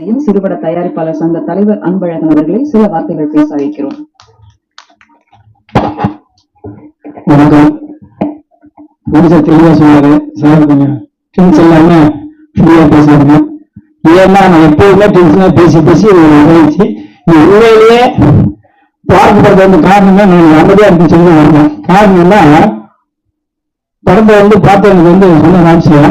செய்யும் சிறுபட தயாரிப்பாளர் சங்க தலைவர் அன்பழகன் அவர்களை சில வார்த்தைகள் பேச அழைக்கிறோம் வணக்கம். முடிச்ச தெளிவா சொன்னாரு சார் கொஞ்சம் டென்ஷன் இல்லாம ஃப்ரீயா பேசுறாங்க ஏன்னா நான் எப்போதுமே டென்ஷனா பேசி பேசி உதவிச்சு உண்மையிலேயே பார்க்கப்படுறது வந்து காரணம் நான் அமைதியா இருக்கு சொல்லி வந்தேன் காரணம் என்ன படத்தை வந்து பார்த்து எனக்கு வந்து சொன்ன ஆட்சியா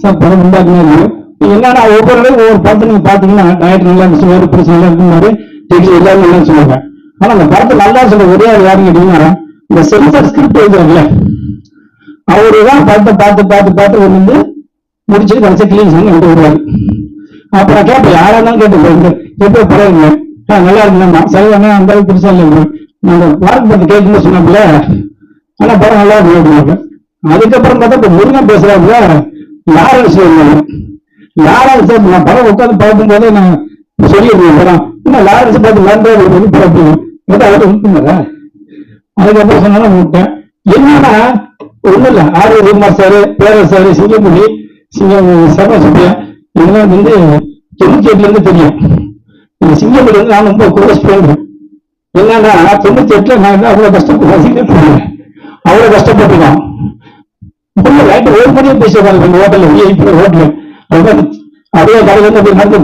சார் படம் உண்டாக்குனாரு என்னன்னா ஒவ்வொரு இடம் ஒவ்வொரு படத்தை நீங்க பாத்தீங்கன்னா டயட் நல்லா இருந்துச்சு ஒரு பிரச்சனை நல்லா இருக்குமாரு டெக்ஸ்ட் எல்லாரும் நல்லா சொல்லுவாங்க. ஆனா அந்த படத்தை நல்லா சொல்ற ஒரே ஆள் யாருன்னு கேட்டீங்கன்னா இந்த சென்சார் ஸ்கிரிப்ட் எழுதுறாங்கல்ல அவரு தான் படத்தை பார்த்து பார்த்து பார்த்து ஒரு வந்து முடிச்சு கடைசி கிளீன் பண்ணி விட்டு வருவாரு. அப்புறம் நான் கேட்பேன் யாரா இருந்தாலும் கேட்டு எப்போ படம் இல்லை நல்லா இருக்குமா சரிதானே அந்த அளவுக்கு பெருசா இல்லை நாங்க பார்க்க பார்த்து கேட்கும்போது சொன்னாப்புல ஆனா படம் நல்லா இருக்கு அதுக்கப்புறம் பார்த்தா இப்ப முருகன் பேசுறாப்புல யாரும் சொல்லுவாங்க யாராவது சார் நான் படம் உட்காந்து பார்க்கும் போதே நான் சொல்லிடுறேன் படம் இன்னும் லாரன்ஸ் பார்த்து லண்டா வந்து அவர்கிட்ட விட்டுனாரா அதுக்கப்புறம் சொன்னாலும் விட்டேன். என்னன்னா ஒண்ணும் இல்ல. ஆர் குமார் சாரு பேரரசாரு சிங்கமொழி சிங்கம் சர்வ சுப்பியா இதெல்லாம் வந்து தொண்ணூத்தி எட்டுல இருந்து தெரியும். இந்த சிங்கமொழி வந்து நான் ரொம்ப க்ளோஸ் ஃப்ரெண்ட் என்னன்னா தொண்ணூத்தி எட்டுல நான் வந்து அவ்வளவு கஷ்டப்பட்டு சிங்கப்பூர் அவ்வளவு கஷ்டப்பட்டுதான். ஒரு மணியும் பேசுவாங்க இந்த ஹோட்டல்ல ஹோட்டல் அதே கடையில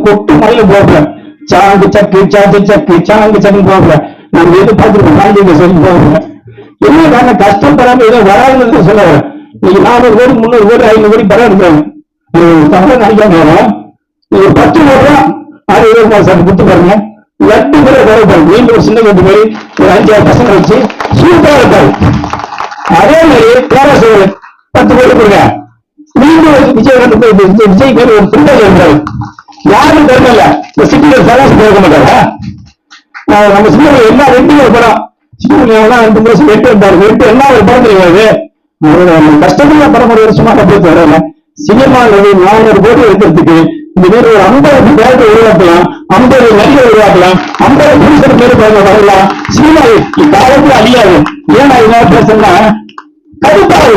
கொட்டு மழையில போடுறேன் சாங்கு சக்கு சாக்கு சக்கு சாங்கு சக்கு போடுறேன் நம்ம எது பார்த்துருக்கோம் சொல்லி போடுறேன் என்ன காரணம்? கஷ்டப்படாம ஏதோ வராதுன்னு சொல்ல வரேன். நீங்க நானூறு கோடி முந்நூறு கோடி ஐநூறு கோடி படம் இருக்கிறாங்க தமிழ் நினைக்காம வரோம் நீங்க பத்து கோடி ரூபா ஆறு இருபது சார் கொடுத்து பாருங்க. லட்டு கூட வேலை பாருங்க நீங்க ஒரு சின்ன கட்டு போய் ஒரு அஞ்சாறு பசங்க வச்சு சூப்பரா இருக்காரு அதே மாதிரி பேரரசு பத்து கோடி கொடுங்க. மீண்டும் விஜயகாந்த் விஜய் விஜய் பேர் ஒரு திருப்பதி இருந்தாரு யாரும் இந்த சிட்டியில் சராசரி போக மாட்டாரா? நான் நம்ம சின்ன எல்லா ரெண்டு ஒரு படம். சின்ன ரெண்டு வருஷம் என்ன ஒரு படம் தெரியாது நம்ம கஷ்டத்துல படம் ஒரு வருஷமா கப்பல் வரல சினிமாவில் நானூறு கோடி எடுக்கிறதுக்கு இந்த மாதிரி ஒரு ஐம்பது பேருக்கு உருவாக்கலாம். ஐம்பது நடிகர் உருவாக்கலாம். ஐம்பது புருஷர் பேர் வரலாம். சினிமா காலத்துல அழியாது. ஏன் நான் பேசுறேன்னா கடுப்பாது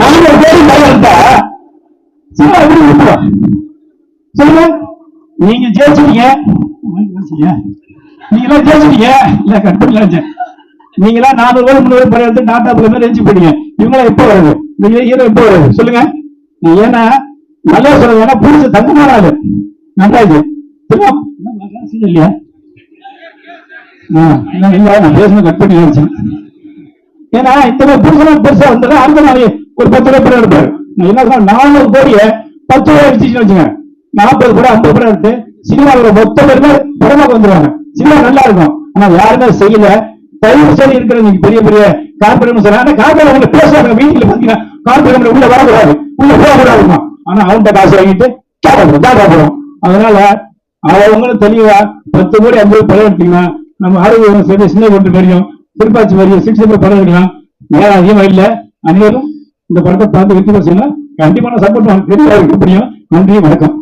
நானூறு கோடி படம் எடுத்தா சினிமா எப்படி விட்டுரும் சொல்லுங்க. நீங்க ஜெயிச்சிட்டீங்க. நீங்களா ஜெயிச்சிட்டீங்க. இல்ல கட்டுல நீங்களா நானூறு ரூபாய் முந்நூறு ரூபாய் எடுத்து டாடா பிள்ளை மாதிரி ஜெயிச்சு போயிட்டீங்க. இவங்களா எப்போ வருது இந்த ஹீரோ எப்போ வருது சொல்லுங்க. நீ ஏன்னா நல்லா சொல்லுங்க ஏன்னா புரிஞ்சு தங்கமான ஆளு. நல்லா இது. தெரியுமா? இல்லையா? ஆ, இல்ல, இல்ல, நான் பேசுன கட் பண்ணி வச்சேன் ஏன்னா இத்தனை மாதிரி புருஷனா பெருசா வந்தா அடுத்த நாள் ஒரு பத்து ரூபாய் படம் எடுப்பாரு என்ன சொல்றேன் நானூறு கோடியை பத்து ரூபாய் வச்சுன்னு வச்சுங்க. நாற்பது படம் ஐம்பது படம் எடுத்து சினிமாவில் மொத்த பேருமே படமாக வந்துருவாங்க. சினிமா நல்லா இருக்கும். ஆனா யாருமே செய்யல. தயவு செய்து இருக்கிற நீங்க பெரிய பெரிய கார்பரேட் சொல்றாங்க ஆனா கார்பரேட் அவங்க பேசுவாங்க வீட்டுல பாத்தீங்கன்னா கார்பரேட் உள்ள வரக்கூடாது. உள்ள போகக்கூடாதுமா. ஆனா அவன்கிட்ட காசு வாங்கிட்டு டாடா போடும் டாடா போடும் அதனால அவங்களும் தெளிவா பத்து கோடி ஐம்பது படம் எடுத்தீங்கன்னா நம்ம ஆரோக்கியம் சரி சின்ன கொண்டு தெரியும் திருப்பாச்சி வரையும் சிக்ஸ் ஹண்ட்ரட் படம் எடுக்கலாம். நேரம் அதிகமா இல்ல. அனைவரும் இந்த படத்தை பார்த்து வெற்றி பெற கண்டிப்பா நான் சப்போர்ட் தெரியல இருக்க முடியும் நன்றி வணக்கம்.